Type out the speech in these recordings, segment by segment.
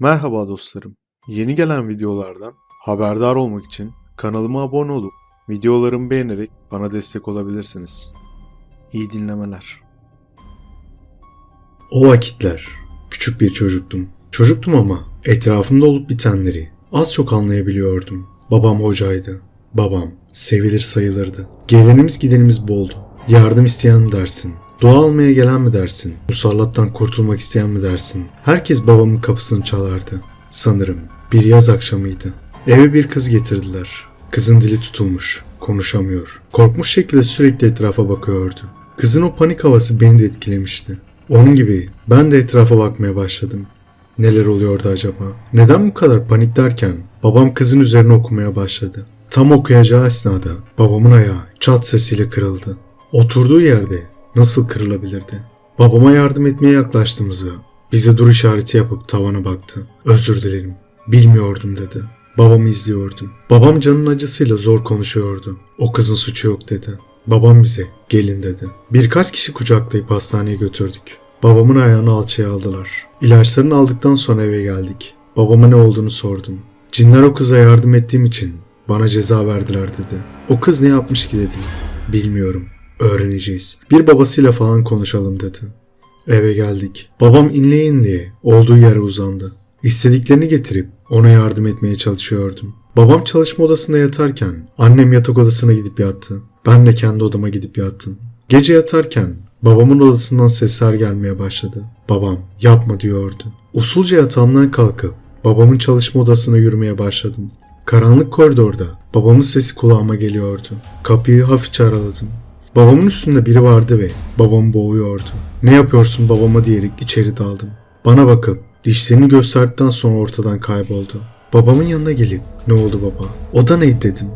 Merhaba dostlarım. Yeni gelen videolardan haberdar olmak için kanalıma abone olup videolarımı beğenerek bana destek olabilirsiniz. İyi dinlemeler. O vakitler küçük bir çocuktum. Çocuktum ama etrafımda olup bitenleri az çok anlayabiliyordum. Babam hocaydı. Babam sevilir sayılırdı. Gelenimiz gidenimiz boldu. Yardım isteyen dersin? Dua almaya gelen mi dersin? Musallattan kurtulmak isteyen mi dersin? Herkes babamın kapısını çalardı. Sanırım bir yaz akşamıydı. Eve bir kız getirdiler. Kızın dili tutulmuş, konuşamıyor. Korkmuş şekilde sürekli etrafa bakıyordu. Kızın o panik havası beni de etkilemişti. Onun gibi ben de etrafa bakmaya başladım. Neler oluyordu acaba? Neden bu kadar panik derken babam kızın üzerine okumaya başladı. Tam okuyacağı esnada babamın ayağı çat sesiyle kırıldı. Oturduğu yerde nasıl kırılabilirdi? Babama yardım etmeye yaklaştığımızda bize dur işareti yapıp tavana baktı. Özür dilerim. Bilmiyordum dedi. Babamı izliyordum. Babam canın acısıyla zor konuşuyordu. O kızın suçu yok dedi. Babam bize gelin dedi. Birkaç kişi kucaklayıp hastaneye götürdük. Babamın ayağını alçıya aldılar. İlaçlarını aldıktan sonra eve geldik. Babama ne olduğunu sordum. Cinler o kıza yardım ettiğim için bana ceza verdiler dedi. O kız ne yapmış ki dedim. Bilmiyorum. Öğreneceğiz. Bir babasıyla falan konuşalım dedi. Eve geldik. Babam inleye inleye olduğu yere uzandı. İstediklerini getirip ona yardım etmeye çalışıyordum. Babam çalışma odasında yatarken annem yatak odasına gidip yattı. Ben de kendi odama gidip yattım. Gece yatarken babamın odasından sesler gelmeye başladı. Babam yapma diyordu. Usulca yatağımdan kalkıp babamın çalışma odasına yürümeye başladım. Karanlık koridorda babamın sesi kulağıma geliyordu. Kapıyı hafifçe araladım. Babamın üstünde biri vardı ve babamı boğuyordu. Ne yapıyorsun babama diyerek içeri daldım. Bana bakıp dişlerini gösterdikten sonra ortadan kayboldu. Babamın yanına gelip ne oldu baba? O da neydi dedim.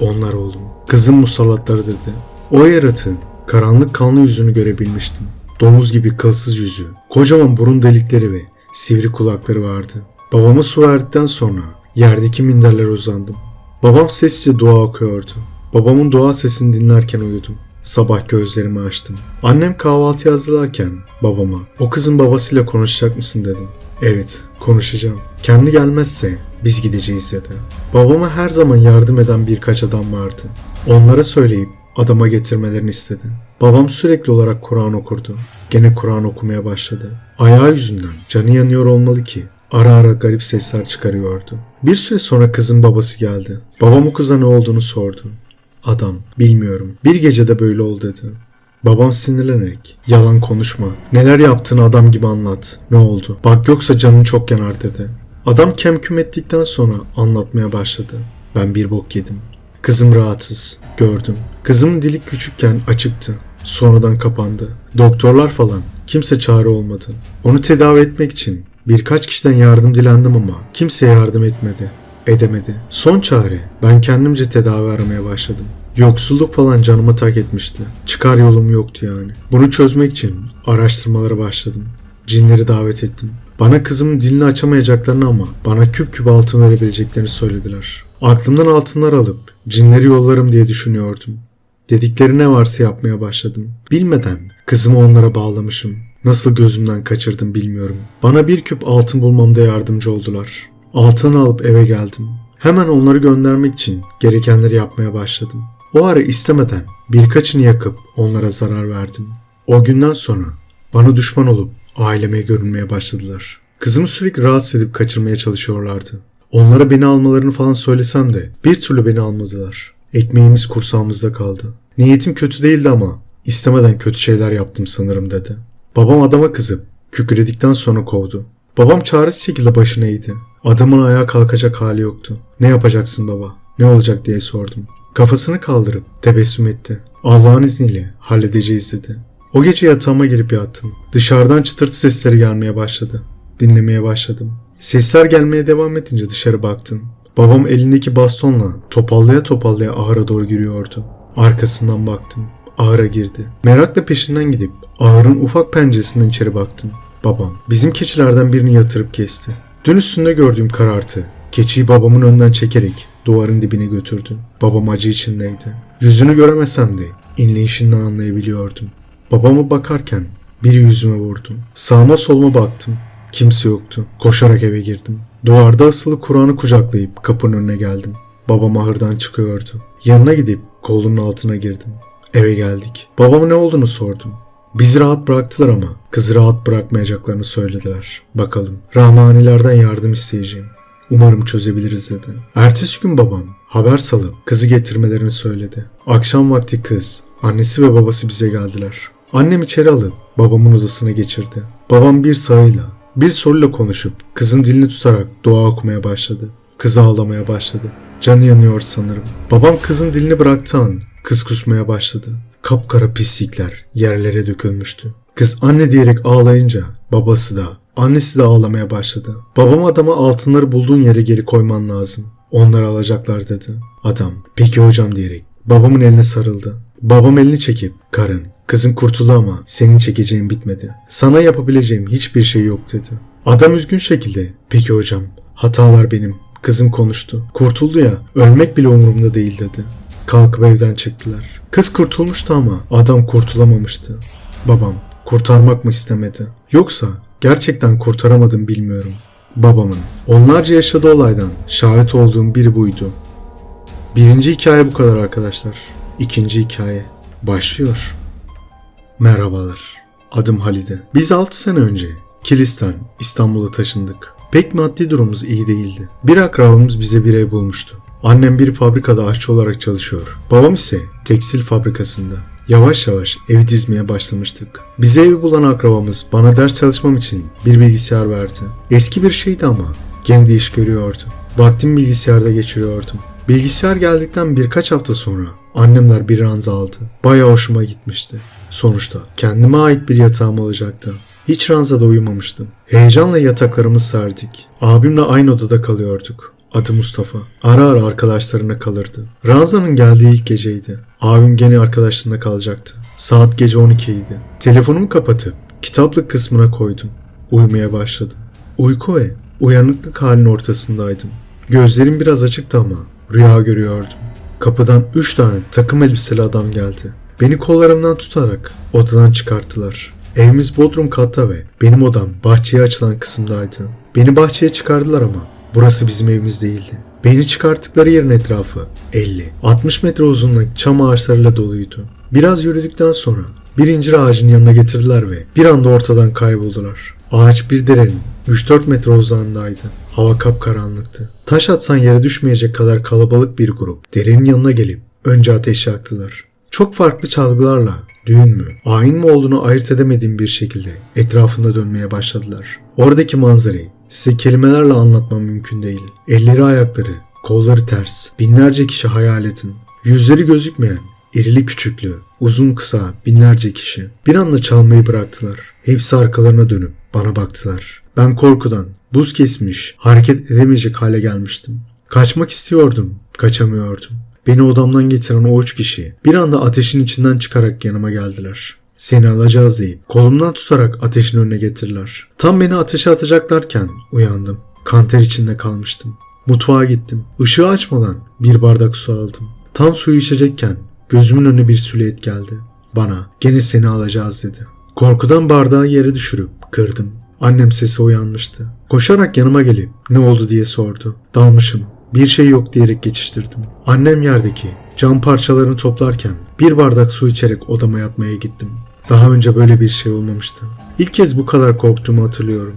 Onlar oğlum. Kızın musallatları dedi. O yaratığın karanlık kanlı yüzünü görebilmiştim. Domuz gibi kılsız yüzü, kocaman burun delikleri ve sivri kulakları vardı. Babama su verdikten sonra yerdeki minderlere uzandım. Babam sessizce dua okuyordu. Babamın dua sesini dinlerken uyudum. Sabah gözlerimi açtım. Annem kahvaltı hazırlarken babama o kızın babasıyla konuşacak mısın dedim. Evet konuşacağım. Kendi gelmezse biz gideceğiz dedi. Babama her zaman yardım eden birkaç adam vardı. Onlara söyleyip adama getirmelerini istedi. Babam sürekli olarak Kur'an okurdu. Gene Kur'an okumaya başladı. Ayağı yüzünden canı yanıyor olmalı ki ara ara garip sesler çıkarıyordu. Bir süre sonra kızın babası geldi. Babam o kıza ne olduğunu sordu. Adam, bilmiyorum. Bir gecede böyle oldu dedi. Babam sinirlenerek, yalan konuşma. Neler yaptığını adam gibi anlat. Ne oldu? Bak yoksa canın çok yanar dedi. Adam kemküm ettikten sonra anlatmaya başladı. Ben bir bok yedim. Kızım rahatsız. Gördüm. Kızımın dili küçükken açıktı. Sonradan kapandı. Doktorlar falan. Kimse çare olmadı. Onu tedavi etmek için birkaç kişiden yardım dilendim ama kimse yardım etmedi. Edemedi. Son çare ben kendimce tedavi aramaya başladım. Yoksulluk falan canıma tak etmişti. Çıkar yolum yoktu yani. Bunu çözmek için araştırmalara başladım. Cinleri davet ettim. Bana kızımın dilini açamayacaklarını ama bana küp küp altın verebileceklerini söylediler. Aklımdan altınlar alıp cinleri yollarım diye düşünüyordum. Dedikleri ne varsa yapmaya başladım. Bilmeden kızımı onlara bağlamışım. Nasıl gözümden kaçırdım bilmiyorum. Bana bir küp altın bulmamda yardımcı oldular. Altını alıp eve geldim. Hemen onları göndermek için gerekenleri yapmaya başladım. O ara istemeden birkaçını yakıp onlara zarar verdim. O günden sonra bana düşman olup aileme görünmeye başladılar. Kızımı sürekli rahatsız edip kaçırmaya çalışıyorlardı. Onlara beni almalarını falan söylesem de bir türlü beni almadılar. Ekmeğimiz kursağımızda kaldı. Niyetim kötü değildi ama istemeden kötü şeyler yaptım sanırım dedi. Babam adama kızıp kükredikten sonra kovdu. Babam çaresiz şekilde başını eğdi. Adamın ayağa kalkacak hali yoktu. Ne yapacaksın baba? Ne olacak diye sordum. Kafasını kaldırıp tebessüm etti. Allah'ın izniyle halledeceğiz dedi. O gece yatağıma girip yattım. Dışarıdan çıtırtı sesleri gelmeye başladı. Dinlemeye başladım. Sesler gelmeye devam edince dışarı baktım. Babam elindeki bastonla topallaya topallaya ahıra doğru giriyordu. Arkasından baktım. Ahıra girdi. Merakla peşinden gidip ahırın ufak penceresinden içeri baktım. Babam bizim keçilerden birini yatırıp kesti. Dün üstünde gördüğüm karartı keçiyi babamın önden çekerek duvarın dibine götürdü. Babam acı içindeydi. Yüzünü göremesem de inleyişinden anlayabiliyordum. Babama bakarken biri yüzüme vurdu. Sağıma soluma baktım. Kimse yoktu. Koşarak eve girdim. Duvarda asılı Kur'an'ı kucaklayıp kapının önüne geldim. Babam ahırdan çıkıyordu. Yanına gidip kolunun altına girdim. Eve geldik. Babama ne olduğunu sordum. Bizi rahat bıraktılar ama kızı rahat bırakmayacaklarını söylediler. Bakalım. Rahmanilerden yardım isteyeceğim. Umarım çözebiliriz dedi. Ertesi gün babam haber salıp kızı getirmelerini söyledi. Akşam vakti kız, annesi ve babası bize geldiler. Annem içeri alıp babamın odasına geçirdi. Babam bir sağıyla, bir soluyla konuşup kızın dilini tutarak dua okumaya başladı. Kız ağlamaya başladı. Canı yanıyor sanırım. Babam kızın dilini bıraktı an kız kusmaya başladı. Kapkara pislikler yerlere dökülmüştü. Kız anne diyerek ağlayınca babası da annesi de ağlamaya başladı. Babam adama altınları bulduğun yere geri koyman lazım. Onları alacaklar dedi. Adam peki hocam diyerek babamın eline sarıldı. Babam elini çekip karın kızın kurtuldu ama senin çekeceğin bitmedi. Sana yapabileceğim hiçbir şey yok dedi. Adam üzgün şekilde peki hocam hatalar benim. Kızım konuştu. Kurtuldu ya ölmek bile umurumda değil dedi. Kalkıp evden çıktılar. Kız kurtulmuştu ama adam kurtulamamıştı. Babam kurtarmak mı istemedi? Yoksa gerçekten kurtaramadım bilmiyorum. Babamın onlarca yaşadığı olaydan şahit olduğum biri buydu. Birinci hikaye bu kadar arkadaşlar. İkinci hikaye başlıyor. Merhabalar. Adım Halide. Biz 6 sene önce Kilis'ten İstanbul'a taşındık. Pek maddi durumumuz iyi değildi. Bir akrabamız bize bir ev bulmuştu. Annem bir fabrikada aşçı olarak çalışıyor. Babam ise tekstil fabrikasında. Yavaş yavaş evi dizmeye başlamıştık. Bize evi bulan akrabamız bana ders çalışmam için bir bilgisayar verdi. Eski bir şeydi ama gene de iş görüyordu. Vaktimi bilgisayarda geçiriyordum. Bilgisayar geldikten birkaç hafta sonra annemler bir ranza aldı. Bayağı hoşuma gitmişti. Sonuçta kendime ait bir yatağım olacaktı. Hiç ranzada uyumamıştım. Heyecanla yataklarımız serdik. Abimle aynı odada kalıyorduk. Adı Mustafa. Ara ara arkadaşlarına kalırdı. Ranza'nın geldiği ilk geceydi. Abim gene arkadaşlarında kalacaktı. Saat gece 12 idi. Telefonumu kapatıp kitaplık kısmına koydum. Uyumaya başladım. Uyku ve uyanıklık halinin ortasındaydım. Gözlerim biraz açıktı ama rüya görüyordum. Kapıdan üç tane takım elbiseli adam geldi. Beni kollarımdan tutarak odadan çıkarttılar. Evimiz bodrum katta ve benim odam bahçeye açılan kısımdaydı. Beni bahçeye çıkardılar ama burası bizim evimiz değildi. Beni çıkarttıkları yerin etrafı 50-60 metre uzunluğunda çam ağaçlarıyla doluydu. Biraz yürüdükten sonra bir incir ağacının yanına getirdiler ve bir anda ortadan kayboldular. Ağaç bir derenin 3-4 metre uzağındaydı. Hava kapkaranlıktı. Taş atsan yere düşmeyecek kadar kalabalık bir grup derenin yanına gelip önce ateş yaktılar. Çok farklı çalgılarla düğün mü, ayin mi olduğunu ayırt edemediğim bir şekilde etrafında dönmeye başladılar. Oradaki manzarayı size kelimelerle anlatmam mümkün değil. Elleri ayakları, kolları ters, binlerce kişi hayal edin. Yüzleri gözükmeyen, irili küçüklü, uzun kısa binlerce kişi. Bir anda çalmayı bıraktılar. Hepsi arkalarına dönüp bana baktılar. Ben korkudan buz kesmiş, hareket edemeyecek hale gelmiştim. Kaçmak istiyordum, kaçamıyordum. Beni odamdan getiren o üç kişi bir anda ateşin içinden çıkarak yanıma geldiler. Seni alacağız deyip kolumdan tutarak ateşin önüne getirdiler. Tam beni ateşe atacaklarken uyandım. Kanter içinde kalmıştım. Mutfağa gittim. Işığı açmadan bir bardak su aldım. Tam suyu içecekken gözümün önüne bir silüet geldi. Bana gene seni alacağız dedi. Korkudan bardağı yere düşürüp kırdım. Annem sesi uyanmıştı. Koşarak yanıma gelip ne oldu diye sordu. Dalmışım. Bir şey yok diyerek geçiştirdim. Annem yerdeki cam parçalarını toplarken bir bardak su içerek odama yatmaya gittim. Daha önce böyle bir şey olmamıştı. İlk kez bu kadar korktuğumu hatırlıyorum.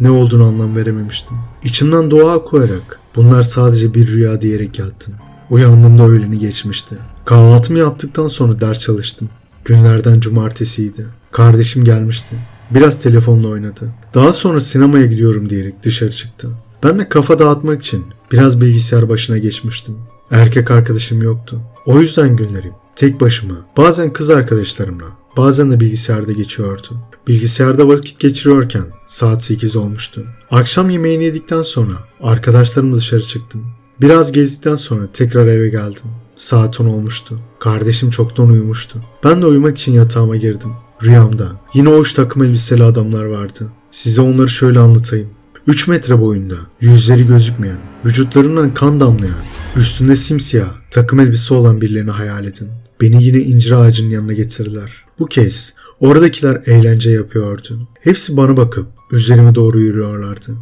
Ne olduğunu anlam verememiştim. İçimden dua koyarak bunlar sadece bir rüya diyerek yattım. Uyandığımda öğleni geçmişti. Kahvaltımı yaptıktan sonra ders çalıştım. Günlerden cumartesiydi. Kardeşim gelmişti. Biraz telefonla oynadı. Daha sonra sinemaya gidiyorum diyerek dışarı çıktı. Ben de kafa dağıtmak için biraz bilgisayar başına geçmiştim. Erkek arkadaşım yoktu. O yüzden günlerim tek başıma, bazen kız arkadaşlarımla, bazen de bilgisayarda geçiyordu. Bilgisayarda vakit geçiriyorken saat 8 olmuştu. Akşam yemeğini yedikten sonra arkadaşlarımla dışarı çıktım. Biraz gezdikten sonra tekrar eve geldim. Saat 10 olmuştu. Kardeşim çoktan uyumuştu. Ben de uyumak için yatağıma girdim. Rüyamda yine o üç takım elbiseli adamlar vardı. Size onları şöyle anlatayım. 3 metre boyunda, yüzleri gözükmeyen, vücutlarından kan damlayan, üstünde simsiyah, takım elbise olan birilerini hayal edin. Beni yine incir ağacının yanına getirdiler. Bu kez oradakiler eğlence yapıyordu. Hepsi bana bakıp Üzerime doğru yürüyorlardı.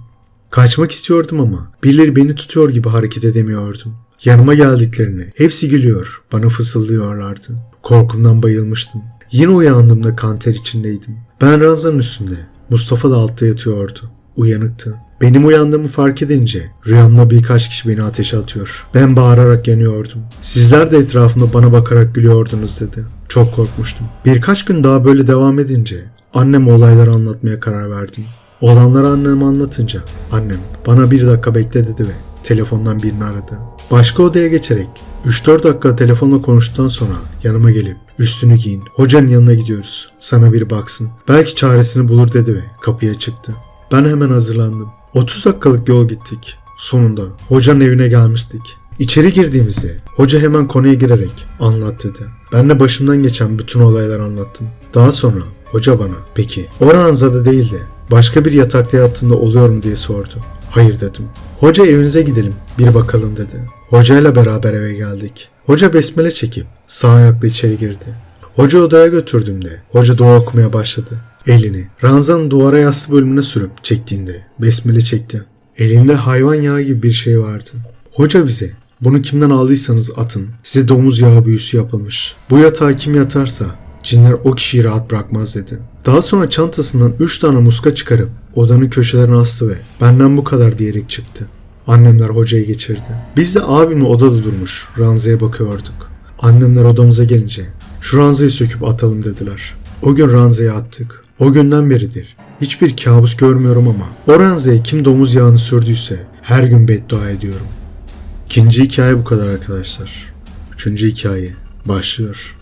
Kaçmak istiyordum ama birileri beni tutuyor gibi hareket edemiyordum. Yanıma geldiklerini hepsi gülüyor, bana fısıldıyorlardı. Korkumdan bayılmıştım. Yine uyandığımda kanter içindeydim. Ben ranzanın üstünde, Mustafa da altta yatıyordu. Uyanıktı. Benim uyandığımı fark edince rüyamda birkaç kişi beni ateşe atıyor. Ben bağırarak yanıyordum. Sizler de etrafımda bana bakarak gülüyordunuz dedi. Çok korkmuştum. Birkaç gün daha böyle devam edince anneme olayları anlatmaya karar verdim. Olanları anneme anlatınca annem bana bir dakika bekle dedi ve telefondan birini aradı. Başka odaya geçerek 3-4 dakika telefonla konuştuktan sonra yanıma gelip üstünü giyin hocanın yanına gidiyoruz sana bir baksın belki çaresini bulur dedi ve kapıya çıktı. Ben hemen hazırlandım. 30 dakikalık yol gittik. Sonunda hocanın evine gelmiştik. İçeri girdiğimizde hoca hemen konuya girerek anlat dedi. Ben de başımdan geçen bütün olayları anlattım. Daha sonra hoca bana peki o ranzada değil de başka bir yatakta yattığında oluyor mu diye sordu. Hayır dedim. Hoca evinize gidelim bir bakalım dedi. Hocayla beraber eve geldik. Hoca besmele çekip sağ ayakla içeri girdi. Hoca odaya götürdüğümde hoca dua okumaya başladı. Elini ranzanın duvara yassı bölümüne sürüp çektiğinde besmele çekti. Elinde hayvan yağı gibi bir şey vardı. Hoca bize bunu kimden aldıysanız atın. Size domuz yağı büyüsü yapılmış. Bu yatağa kim yatarsa cinler o kişiyi rahat bırakmaz dedi. Daha sonra çantasından 3 tane muska çıkarıp odanın köşelerine astı ve benden bu kadar diyerek çıktı. Annemler hocayı geçirdi. Biz de abimle odada durmuş ranzaya bakıyorduk. Annemler odamıza gelince şu ranzayı söküp atalım dediler. O gün ranzaya attık. O günden beridir. Hiçbir kabus görmüyorum ama o ranzaya kim domuz yağını sürdüyse her gün beddua ediyorum. İkinci hikaye bu kadar arkadaşlar. Üçüncü hikaye başlıyor.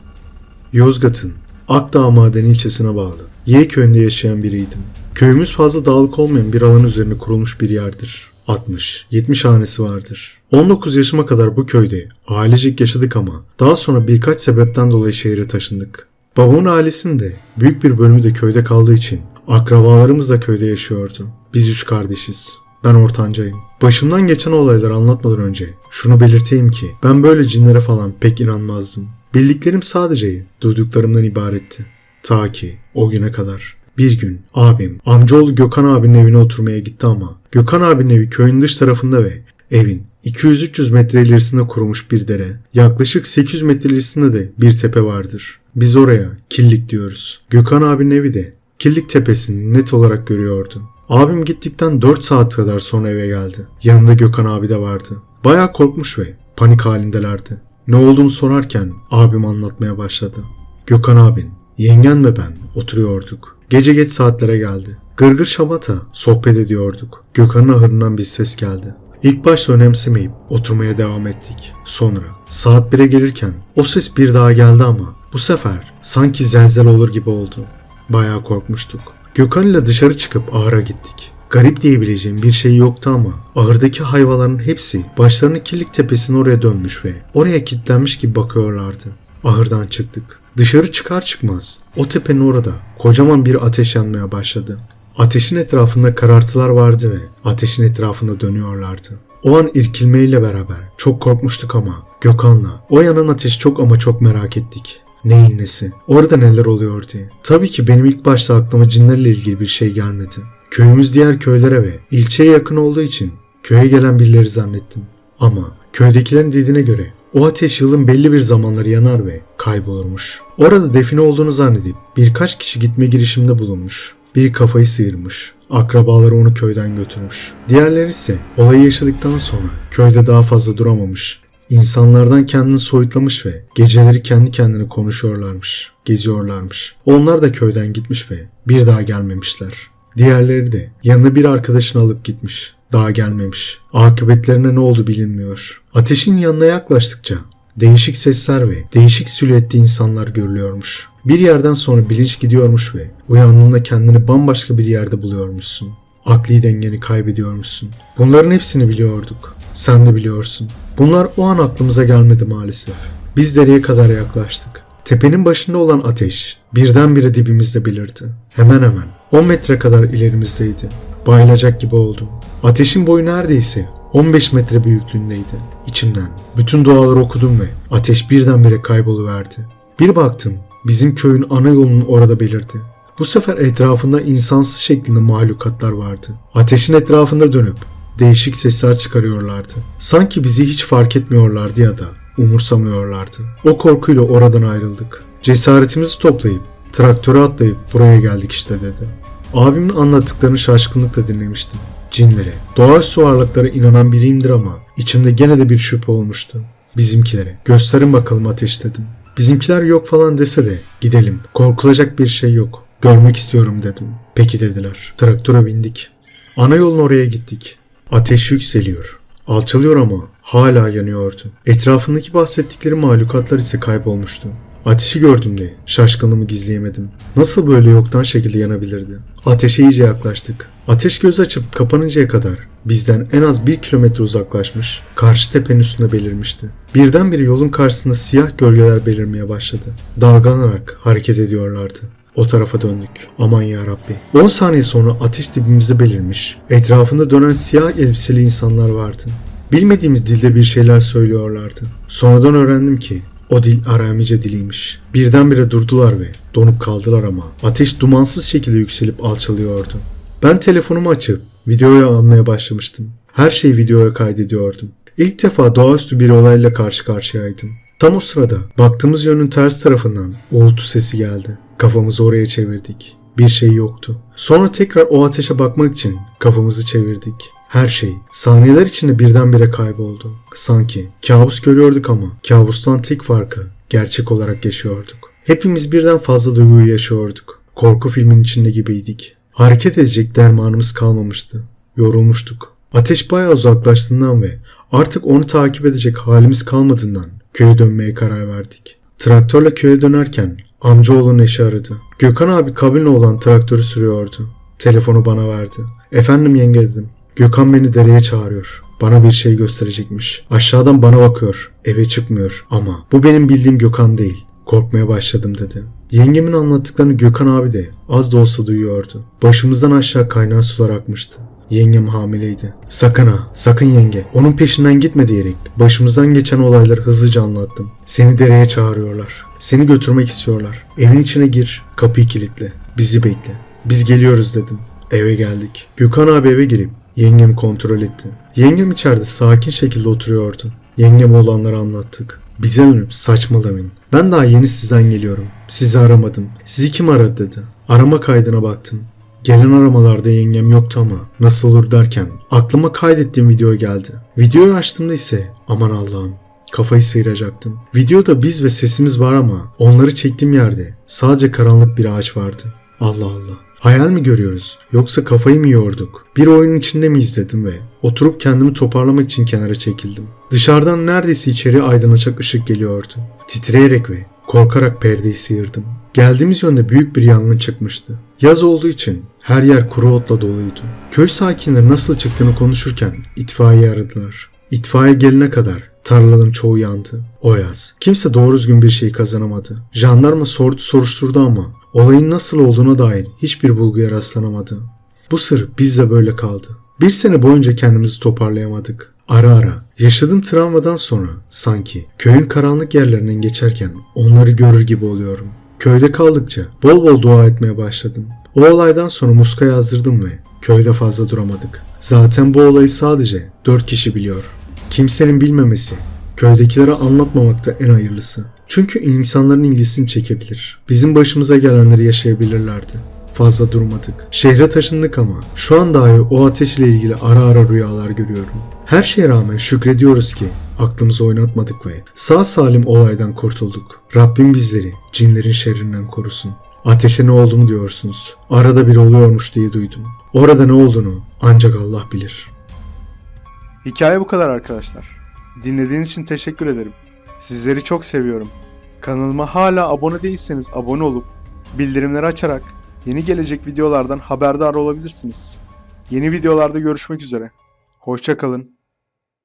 Yozgat'ın Akdağ Madeni ilçesine bağlı Y köyünde yaşayan biriydim. Köyümüz fazla dağlık olmayan bir alan üzerine kurulmuş bir yerdir. 60-70 hanesi vardır. 19 yaşıma kadar bu köyde ailecek yaşadık ama daha sonra birkaç sebepten dolayı şehre taşındık. Babamın ailesinin de büyük bir bölümü de köyde kaldığı için akrabalarımız da köyde yaşıyordu. Biz üç kardeşiz. Ben ortancayım. Başımdan geçen olayları anlatmadan önce şunu belirteyim ki ben böyle cinlere falan pek inanmazdım. Bildiklerim sadece duyduklarımdan ibaretti. Ta ki o güne kadar. Bir gün abim amcaoğlu Gökhan abinin evine oturmaya gitti ama Gökhan abinin evi köyün dış tarafında ve evin 200-300 metre ilerisinde kurulmuş bir dere. Yaklaşık 800 metre ilerisinde de bir tepe vardır. Biz oraya Killik diyoruz. Gökhan abinin evi de Killik tepesini net olarak görüyordu. Abim gittikten 4 saat kadar sonra eve geldi. Yanında Gökhan abi de vardı. Bayağı korkmuş ve panik halindelerdi. Ne olduğunu sorarken abim anlatmaya başladı. Gökhan abin, yengen ve ben oturuyorduk. Gece geç saatlere geldi. Gırgır şamata sohbet ediyorduk. Gökhan'ın ahırından bir ses geldi. İlk başta önemsemeyip oturmaya devam ettik. Sonra saat 1'e gelirken o ses bir daha geldi ama bu sefer sanki zelzele olur gibi oldu. Bayağı korkmuştuk. Gökhan ile dışarı çıkıp ahıra gittik. Garip diyebileceğim bir şey yoktu ama ahırdaki hayvanların hepsi başlarını kirlik tepesine oraya dönmüş ve oraya kilitlenmiş gibi bakıyorlardı. Ahırdan çıktık. Dışarı çıkar çıkmaz o tepenin orada kocaman bir ateş yanmaya başladı. Ateşin etrafında karartılar vardı ve ateşin etrafında dönüyorlardı. O an irkilmeyle beraber çok korkmuştuk ama Gökhan'la o yanan ateşi çok ama çok merak ettik. Neyin nesi? Orada neler oluyor diye. Tabii ki benim ilk başta aklıma cinlerle ilgili bir şey gelmedi. Köyümüz diğer köylere ve ilçeye yakın olduğu için köye gelen birileri zannettim. Ama köydekilerin dediğine göre o ateş yılın belli bir zamanları yanar ve kaybolurmuş. Orada define olduğunu zannedip birkaç kişi gitme girişiminde bulunmuş. Biri kafayı sıyırmış. Akrabaları onu köyden götürmüş. Diğerleri ise olayı yaşadıktan sonra köyde daha fazla duramamış. İnsanlardan kendini soyutlamış ve geceleri kendi kendine konuşuyorlarmış, geziyorlarmış. Onlar da köyden gitmiş ve bir daha gelmemişler. Diğerleri de yanına bir arkadaşını alıp gitmiş. Daha gelmemiş. Akıbetlerine ne oldu bilinmiyor. Ateşin yanına yaklaştıkça değişik sesler ve değişik silüetli insanlar görülüyormuş. Bir yerden sonra bilinç gidiyormuş ve uyandığında kendini bambaşka bir yerde buluyormuşsun. Akli dengeni kaybediyormuşsun. Bunların hepsini biliyorduk. Sen de biliyorsun. Bunlar o an aklımıza gelmedi maalesef. Biz dereye kadar yaklaştık. Tepenin başında olan ateş birdenbire dibimizde belirdi. Hemen hemen 10 metre kadar ilerimizdeydi. Bayılacak gibi oldum. Ateşin boyu neredeyse 15 metre büyüklüğündeydi. İçimden bütün duaları okudum ve ateş birdenbire kayboluverdi. Bir baktım bizim köyün ana yolunun orada belirdi. Bu sefer etrafında insansız şeklinde mahlukatlar vardı. Ateşin etrafında dönüp değişik sesler çıkarıyorlardı. Sanki bizi hiç fark etmiyorlardı ya da umursamıyorlardı. O korkuyla oradan ayrıldık. Cesaretimizi toplayıp traktöre atlayıp buraya geldik işte dedi. Abimin anlattıklarını şaşkınlıkla dinlemiştim. Cinlere, doğaüstü varlıklara inanan biriyimdir ama içimde gene de bir şüphe olmuştu. Bizimkilere, gösterin bakalım ateş dedim. Bizimkiler yok falan dese de gidelim, korkulacak bir şey yok. Görmek istiyorum dedim. Peki dediler. Traktöre bindik. Ana yolun oraya gittik. Ateş yükseliyor. Alçalıyor ama hala yanıyordu. Etrafındaki bahsettikleri mahlukatlar ise kaybolmuştu. Ateşi gördüğümde şaşkınlığımı gizleyemedim. Nasıl böyle yoktan şekilde yanabilirdi? Ateşe iyice yaklaştık. Ateş göz açıp kapanıncaya kadar bizden en az bir kilometre uzaklaşmış, karşı tepenin üstünde belirmişti. Birdenbire yolun karşısında siyah gölgeler belirmeye başladı. Dalgalanarak hareket ediyorlardı. O tarafa döndük. Aman ya Rabbi. 10 saniye sonra ateş dibimizde belirmiş. Etrafında dönen siyah elbiseli insanlar vardı. Bilmediğimiz dilde bir şeyler söylüyorlardı. Sonradan öğrendim ki o dil Aramice diliymiş. Birdenbire durdular ve donup kaldılar ama ateş dumansız şekilde yükselip alçalıyordu. Ben telefonumu açıp videoyu almaya başlamıştım. Her şeyi videoya kaydediyordum. İlk defa doğaüstü bir olayla karşı karşıyaydım. Tam o sırada baktığımız yönün ters tarafından uğultu sesi geldi. Kafamızı oraya çevirdik. Bir şey yoktu. Sonra tekrar o ateşe bakmak için kafamızı çevirdik. Her şey saniyeler içinde birdenbire kayboldu. Sanki kabus görüyorduk ama kabustan tek farkı gerçek olarak yaşıyorduk. Hepimiz birden fazla duyguyu yaşıyorduk. Korku filmin içinde gibiydik. Hareket edecek dermanımız kalmamıştı. Yorulmuştuk. Ateş bayağı uzaklaştığından ve artık onu takip edecek halimiz kalmadığından köye dönmeye karar verdik. Traktörle köye dönerken amcaoğlunun eşi aradı. Gökhan abi kabinle olan traktörü sürüyordu. Telefonu bana verdi. Efendim yenge dedim. Gökhan beni dereye çağırıyor. Bana bir şey gösterecekmiş. Aşağıdan bana bakıyor. Eve çıkmıyor. Ama bu benim bildiğim Gökhan değil. Korkmaya başladım dedi. Yengemin anlattıklarını Gökhan abi de az da olsa duyuyordu. Başımızdan aşağı kaynar sular akmıştı. Yengem hamileydi. Sakın ha, sakın yenge. Onun peşinden gitme diyerek başımızdan geçen olayları hızlıca anlattım. Seni dereye çağırıyorlar. Seni götürmek istiyorlar. Evin içine gir, kapıyı kilitle. Bizi bekle. Biz geliyoruz dedim. Eve geldik. Gökhan abi eve girip yengemi kontrol etti. Yengem içeride sakin şekilde oturuyordu. Yengem olanları anlattık. Bize dönüp saçmalamayın. Ben daha yeni sizden geliyorum. Sizi aramadım. Sizi kim aradı dedi. Arama kaydına baktım. Gelen aramalarda yengem yoktu ama nasıl olur derken aklıma kaydettiğim video geldi. Videoyu açtığımda ise aman Allah'ım kafayı sıyıracaktım. Videoda biz ve sesimiz var ama onları çektiğim yerde sadece karanlık bir ağaç vardı. Allah Allah. Hayal mi görüyoruz? Yoksa kafayı mı yorduk? Bir oyunun içinde mi izledim ve oturup kendimi toparlamak için kenara çekildim. Dışarıdan neredeyse içeri aydınlatacak ışık geliyordu. Titreyerek ve korkarak perdeyi sıyırdım. Geldiğimiz yönde büyük bir yangın çıkmıştı. Yaz olduğu için her yer kuru otla doluydu. Köy sakinleri nasıl çıktığını konuşurken itfaiye aradılar. İtfaiye gelene kadar tarlaların çoğu yandı. O yaz. Kimse doğru düzgün bir şey kazanamadı. Jandarma sordu soruşturdu ama olayın nasıl olduğuna dair hiçbir bulguya rastlanamadı. Bu sır bizde böyle kaldı. Bir sene boyunca kendimizi toparlayamadık. Ara ara yaşadığım travmadan sonra sanki köyün karanlık yerlerinden geçerken onları görür gibi oluyorum. Köyde kaldıkça bol bol dua etmeye başladım. O olaydan sonra muska yazdırdım ve köyde fazla duramadık. Zaten bu olayı sadece 4 kişi biliyor. Kimsenin bilmemesi, köydekilere anlatmamakta en hayırlısı. Çünkü insanların ilgisini çekebilir. Bizim başımıza gelenleri yaşayabilirlerdi. Fazla durmadık. Şehre taşındık ama şu an dahi o ateş ile ilgili ara ara rüyalar görüyorum. Her şeye rağmen şükrediyoruz ki aklımızı oynatmadık ve sağ salim olaydan kurtulduk. Rabbim bizleri cinlerin şerrinden korusun. Ateşe ne oldu mu diyorsunuz. Arada bir oluyormuş diye duydum. Orada ne olduğunu ancak Allah bilir. Hikaye bu kadar arkadaşlar. Dinlediğiniz için teşekkür ederim. Sizleri çok seviyorum. Kanalıma hala abone değilseniz abone olup bildirimleri açarak yeni gelecek videolardan haberdar olabilirsiniz. Yeni videolarda görüşmek üzere. Hoşçakalın.